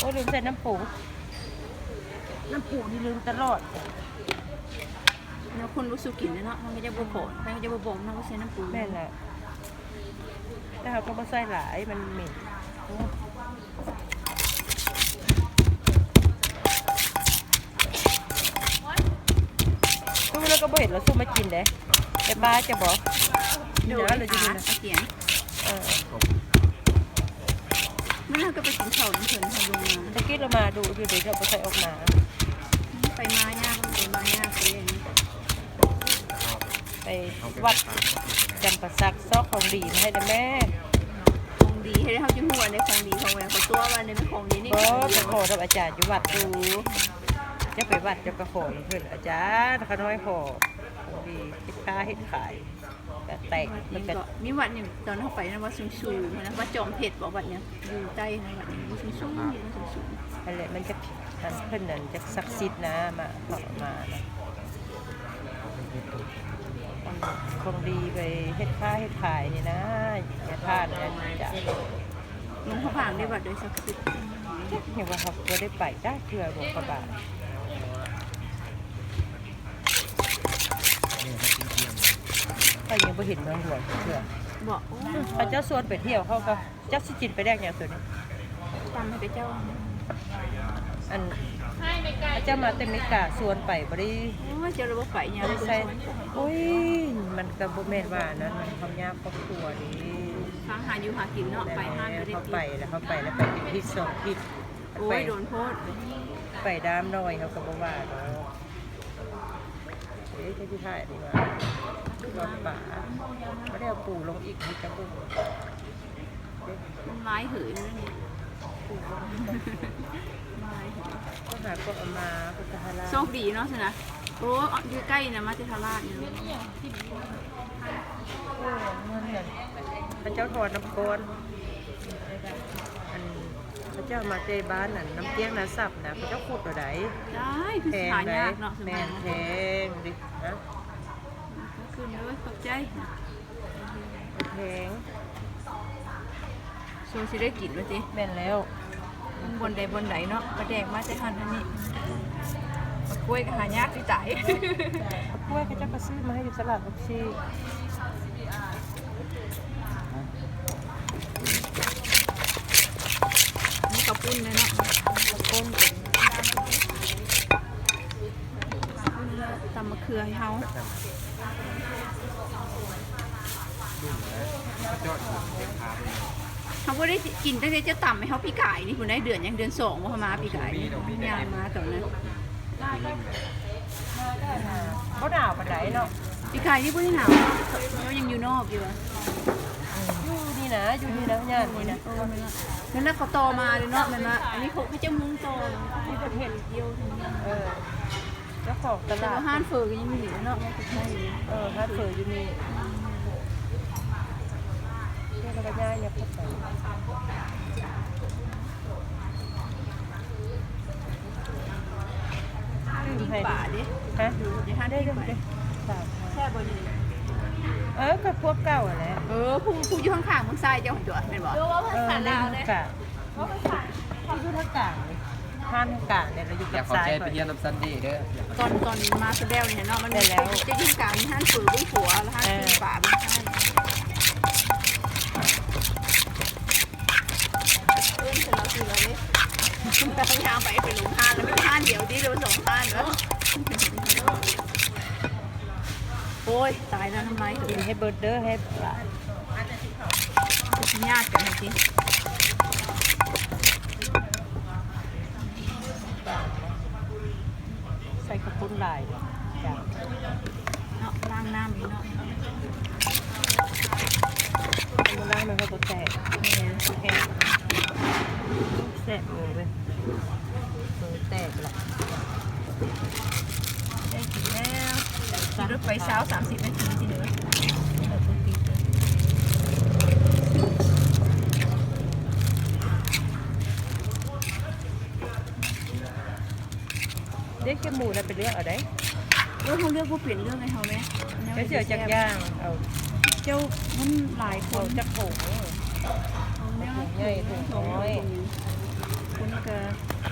โอ้ลืมใส่น้ำปูน้ำปูนี่ลืมตลอดเนื้อคนรู้สึกกินเลยเนาะมันก็จะบ่โผล่มันก็จะบ่บ่มมันก็ใช้น้ำปูแม่นแหละแต่เขาก็บ่ใส่หลายมันเหม็นสู้แล้วก็บ่เห็นเราสู้มากินเด้ไอ้ป้าจะบอกดูเดี๋ยวไอ้เราจะขากินนะตะเกียงเออเมื่อเรา ก็ไปกินข้าวน้ำเพิ่นเขาลงมาตะกี้เรามาดูอยู่เดี๋ยวเราไปใส่ออกมาไปมาย่างไปมาย่างไปอย่างนี้ไปวัดจำปาสักซอกของดีมาให้นะแม่ของดีให้เขาจะหัวในของดีของแหวนเขาตัวว่าในเป็นของดีนี่ก็ไปขอกับอาจารย์อยู่วัดดูจะไปวัดจะกระขอเพื่อนอาจารย์เขาน้อยขอของดีเฮ็ดค้าเฮ็ดขาย ก็แตกวัดมันี้นก็ก็มีวัดนี่ตอนเขาไปนะว่าสูงสูงนะว่าจอมเพชรบอกวัดเนี้ยอยู่ใต้นะวัดนี้สูงสูงสูงสูงอะไรมันจะนั่นเพิ่นนั่นจะศักดิ์สิทธิ์นะมาขอมานะของดีไปเฮ็ดค้าเฮ็ดขายนี่นะอย่าพลาดนะจ้ะลุงเขาผ่านได้วัดโดยศักดิ์สิทธิ์เห็นว่าเขาบ่ได้ไปได้เทื่อบ่กระบาดก็ยัง ไม่เห็นเมืองหลวงเชื่อบอกโอ้พระเจ้าส่วนไปเที่ยวเขาก็จักสิจินไปแรกอย่างตัวนี้ตามให้ไปเจ้า อันพระเจ้ามาเต็มมิกาส่วนไปบริโอ้ยเจ้าเราบอกไปเนี่ยบริใส่โอ้ยมันก็บ่แม่นว่านั้นมันความยากครอบครัวนี่ทางหาอยู่หากินเนาะไปห้างก็ได้เขาตีไปแล้วเขาไปแล้วไปเป็นทิศสองทิศโอ้ไปยโดนโพดไปดามน้อยเขาก็บ่ว่าเนาะเอ๊ะที่ถ่ายดีว่า ตอนป่าไม่ได้เอาปู่ลงอีกมีจะบุ้งมันไม้หืนนั่นเนี่ยไม้หืนก็หาก็เอามาพุทธราชโชคดีเนาะสินะโอ้อยู่ใกล้นะมาเทธาราชเนี่ยโอ้เงินเนี่ยพระเจ้าทอดน้ำก้อนอันพระเจ้ามาเจบ้านนั่นน้ำเตี้ยงน้ำสับนะพระเจ้าขุดตัวใดได้คือแพงหาไหนยากเนาะสแพมัยงนี้แพงดินะ ขึ้นเลยขอบใจ แพงโซสิได้กินวะจิแม่นแล้วมันบนใดบนไหนเนาะประแดกมาจะทันอันนี้มากล้วยก็หายากที่ใจกล้วยพระเจ้าก็ซื้อมาให้อยู่สลัดบักชีนี่กระปุ้นเลยเนาะตะก้นตำมะเขือให้เฮา เขาก็ได้กินตั้งแต่จะต่ำให้เขาปีกายนี่คุณได้เดือนยังเดือนสองว่ามาปีกายนี่ยางมาตอนนั้นเขาหนาวปานไหนเนาะปีกายนี่พุ่งหนาวเขายังอยู่นอกอยู่อะอยู่นี่นะอยู่นี่นะย่านนี่นะเออนั่นน่ะเขาตอมาเลยเนาะมันว่าอันนี้เขาเขาจะมุ้งตอที่ประเทศเดียวทั้งนั้นเออ เจ้าของตแต่ลาว่าดห้านเฟอร์ก็ยังมีอยู่เนาะไม่ใช่อยู่เออถ้าเผื่ออยู่นี่เจ้าก็ย่าเนี่ยเข้าไปลืมให้ป่าดิฮะเดี๋ยวห้านได้ได้ได้ด้วยได้สามแช่บนนี้เออกับพวกเก่าอะแหละเออผู้ผู้อยู่ข้างๆมึงทรายเจ้าหัวจวดเป็นบ่ เออเล่นทางกลางเขาอยู่ทางกลางเลย ห้านทางกลางเนี่ยเราอยู่อกัยาบกขอซ้ายใจก่ไปอน เยี่ยมน้ำซันดี้เด้อตอนตอนมาสเดลเนี่ยเนาะมันได้แล้วจะยิ่งกลางห้านฝือบุ้งผัวแล้วห้านฝือป่าบุ้งข้างเอื้อนเสร็จแล้วคือเราเลยพยายามไปไปลงห้านแล้วไม่ห้านเดียวดิเดี๋ยวสองห้านแล้วโอ้ยตายแล้วน้ำลายกินให้เบิร์ดเดอร์ให้ปลาญาติกันจริง ส่กระปุ้นลายจ้ะเนาะล้างน้ำนี่เนาะมันล้างมันก็ตัวแตกแห้งแห้งแสบมือเลยมือแตกละได้กินแล้วขี่รถไปเช้าสามสิบนาทีทีเดียว เด็กแค่หมูน่ะเป็นเรื่องอะไรเออเขาเลือกผู้เปลี่ยนเรื่องให้เขาไหมก็เสียวจากย่างเอาเจ้ามันหลายคเอานจากผง เอาแนวถุงใหญ่ถุงน้อยคนกระก็